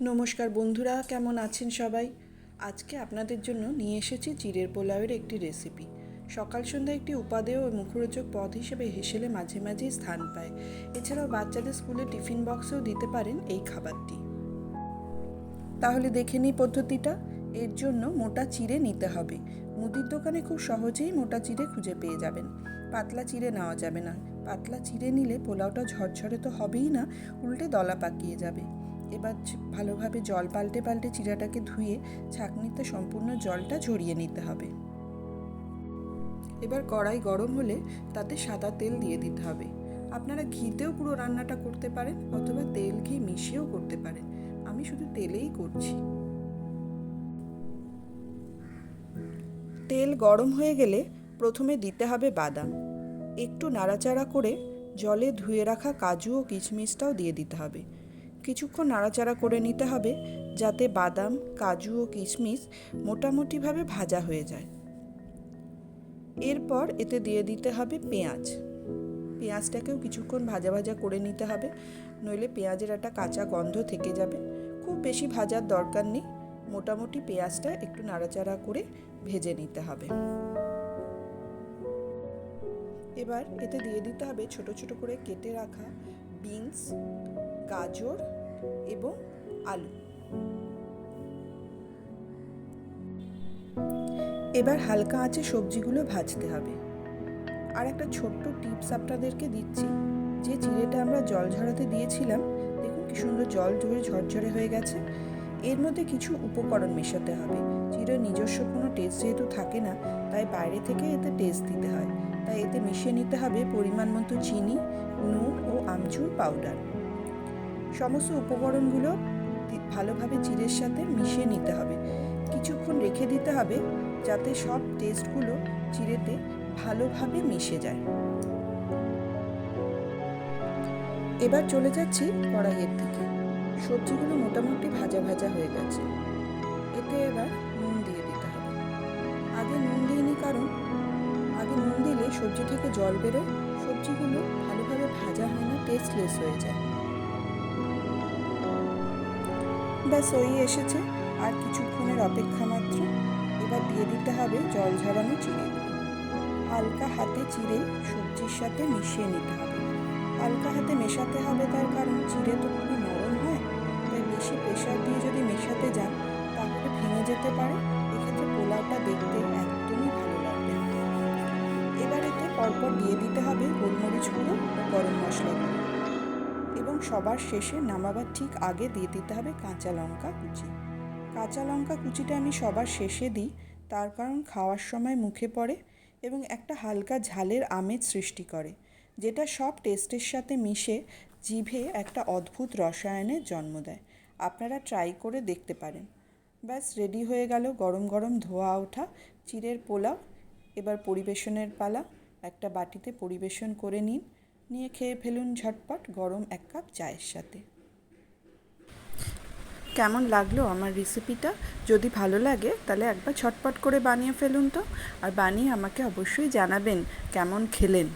নমস্কার বন্ধুরা, কেমন আছেন সবাই? আজকে আপনাদের জন্য নিয়ে এসেছি চিড়ের পোলাওয়ের একটি রেসিপি সকাল সন্ধ্যা একটি উপাদেয় ও মুখরোচক পদ হিসেবে হেসেলে মাঝে মাঝেই স্থান পায়। এছাড়াও বাচ্চাদের স্কুলে টিফিন বক্সেও দিতে পারেন এই খাবারটি। তাহলে দেখে নিই পদ্ধতিটা। এর জন্য মোটা চিড়ে নিতে হবে। মুদির দোকানে খুব সহজেই মোটা চিড়ে খুঁজে পেয়ে যাবেন। পাতলা চিড়ে নেওয়া যাবে না। পাতলা চিড়ে নিলে পোলাওটা ঝরঝরে তো হবেই না, উল্টে দলা পাকিয়ে যাবে। এবার ভালোভাবে জল পাল্টে পাল্টে চিড়াটাকে ধুয়ে ছাঁকনিতে সম্পূর্ণ জলটা ঝরিয়ে নিতে হবে। এবার কড়াই গরম হলে তাতে সাদা তেল দিয়ে দিতে হবে। আপনারা ঘিতেও পুরো রান্নাটা করতে পারেন অথবা তেল ঘি মিশিয়েও করতে পারেন। আমি শুধু তেলেই করছি। তেল গরম হয়ে গেলে প্রথমে দিতে হবে বাদাম। একটু নাড়াচাড়া করে জলে ধুয়ে রাখা কাজু ও কিশমিশটাও দিয়ে দিতে হবে। কিছুক্ষণ নাড়াচাড়া করে নিতে হবে যাতে বাদাম, কাজু ও কিশমিশ মোটামুটিভাবে ভাজা হয়ে যায়। এরপর এতে দিয়ে দিতে হবে পেঁয়াজ। পেঁয়াজটাকেও কিছুক্ষণ ভাজা ভাজা করে নিতে হবে, নইলে পেঁয়াজের একটা কাঁচা গন্ধ থেকে যাবে। খুব বেশি ভাজার দরকার নেই, মোটামুটি পেঁয়াজটা একটু নাড়াচাড়া করে ভেজে নিতে হবে। এবার এতে দিয়ে দিতে হবে ছোট ছোট করে কেটে রাখা বিনস, গাজর এবং আলু। এবার হালকা আঁচে সবজিগুলো ভাজতে হবে। আর একটা ছোট্ট টিপস আপনাদেরকে দিচ্ছি। যে চিড়েটা আমরা জল ঝরাতে দিয়েছিলাম, দেখুন কি সুন্দর জল ঝরে ঝরঝরে হয়ে গেছে। এর মধ্যে কিছু উপকরণ মেশাতে হবে। চিড়ের নিজস্ব কোনো টেস্ট যেহেতু থাকে না, তাই বাইরে থেকে এতে টেস্ট দিতে হয়। তাই এতে মিশিয়ে নিতে হবে পরিমাণ মতো চিনি, নুন ও আমচুর পাউডার সমস্ত উপকরণগুলো ভালোভাবে চিড়ের সাথে মিশিয়ে নিতে হবে। কিছুক্ষণ রেখে দিতে হবে যাতে সব টেস্টগুলো চিড়েতে ভালোভাবে মিশে যায়। এবার চলে যাচ্ছি কড়াইয়ের দিকে। সবজিগুলো মোটামুটি ভাজা ভাজা হয়ে গেছে। এতে এবার নুন দিয়ে দিতে হবে। আগে নুন দিইনি কারণ আগে নুন দিলে সবজি থেকে জল বেরোয়, সবজিগুলো ভালোভাবে ভাজা হয় না টেস্টলেস হয়ে যায়। ব্যাস, ওই এসেছে। আর কিছুক্ষণের অপেক্ষা মাত্র। এবার দিয়ে দিতে হবে জল ঝরানো চিড়ে হালকা হাতে চিড়ে সবজির সাথে মিশিয়ে নিতে হবে। হালকা হাতে মেশাতে হবে তার কারণ চিড়ে তো খুবই নরম হয়। তাই বেশি প্রেশার দিয়ে যদি মেশাতে যান, তাহলে ভেঙে যেতে পারে। এক্ষেত্রে পোলাওটা দেখতে একদমই ভালো লাগবে। এবার এতে পরপর দিয়ে দিতে হবে গোলমরিচ সবার শেষে নামাবার ঠিক আগে দিয়ে দিতে হবে কাঁচা লঙ্কা কুচি। কাঁচা লঙ্কা কুচিটা আমি সবার শেষে দিই, তার কারণ খাওয়ার সময় মুখে পড়ে এবং একটা হালকা ঝালের আমেজ সৃষ্টি করে, যেটা সব টেস্টের সাথে মিশে জিভে একটা অদ্ভুত রসায়নের জন্ম দেয়। আপনারা ট্রাই করে দেখতে পারেন। ব্যাস, রেডি হয়ে গেল গরম গরম ধোয়া ওঠা, চিড়ের পোলাও, এবার পরিবেশনের পালা। একটা বাটিতে পরিবেশন করে নিন। নিয়ে খেয়ে ফেলুন ঝটপট, গরম এক কাপ চায়ের সাথে। কেমন লাগল আমার রেসিপিটা যদি ভালো লাগে, তাহলে একবার ছটপট করে বানিয়ে ফেলুন তো। আর বানিয়ে আমাকে অবশ্যই জানাবেন কেমন খেলেন।